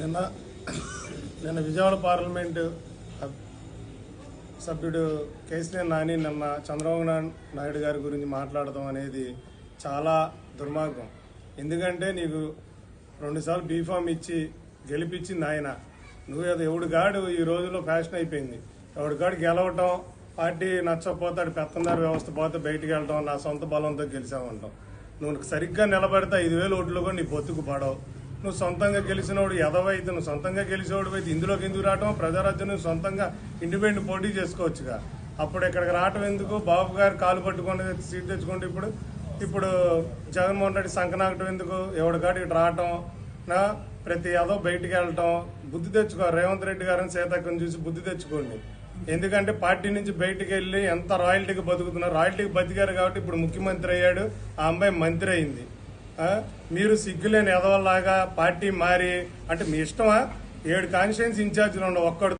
నిన్న నిన్న విజయవాడ పార్లమెంటు సభ్యుడు కేసీఆర్ నాని నిన్న చంద్రబాబు నాయుడు గారి గురించి మాట్లాడటం అనేది చాలా దుర్మార్గం. ఎందుకంటే నీకు రెండుసార్లు బీఫామ్ ఇచ్చి గెలిపించింది ఆయన నువ్వు అది ఎవడు గాడు ఈ రోజుల్లో ఫ్యాషన్ అయిపోయింది. ఎవడు గాడు గెలవటం పార్టీ నచ్చకపోతాడు పెత్తందారు వ్యవస్థ పోతే బయటికి వెళ్ళటం నా సొంత బలంతో గెలిచామంటాం. నువ్వు సరిగ్గా నిలబడితే ఐదు వేలు ఓట్లు కూడా నీ బొత్తుకు పడవు. నువ్వు సొంతంగా గెలిచినోడు ఎదవైతే నువ్వు సొంతంగా గెలిచేవాడు అయితే ఇందులోకి ఎందుకు రావటం ప్రజారాజ్యం నువ్వు సొంతంగా ఇండిపెండెంట్ పోటీ చేసుకోవచ్చుగా. అప్పుడు ఇక్కడికి రావటం ఎందుకు? బాబు గారు కాలు పట్టుకొని సీట్ తెచ్చుకుంటే ఇప్పుడు ఇప్పుడు జగన్మోహన్ రెడ్డి సంకనాకటం ఎందుకు? ఎవడి ఇటు రావటం? నా ప్రతి ఏదో బయటికి వెళ్ళటం బుద్ధి తెచ్చుకో రేవంత్ రెడ్డి గారిని సీతాకం చూసి బుద్ధి తెచ్చుకోండి. ఎందుకంటే పార్టీ నుంచి బయటికి వెళ్ళి ఎంత రాయల్టీకి బతుకుతున్నారు రాయల్టీకి బతికారు కాబట్టి ఇప్పుడు ముఖ్యమంత్రి అయ్యాడు ఆ అమ్మాయి మంత్రి అయింది. మీరు సిగ్గులేని ఎదవల్లాగా పార్టీ మారి అంటే మీ ఇష్టమా? ఏడు కాన్స్టిట్యున్సీ ఇన్ఛార్జీలు ఉండవు ఒక్కడు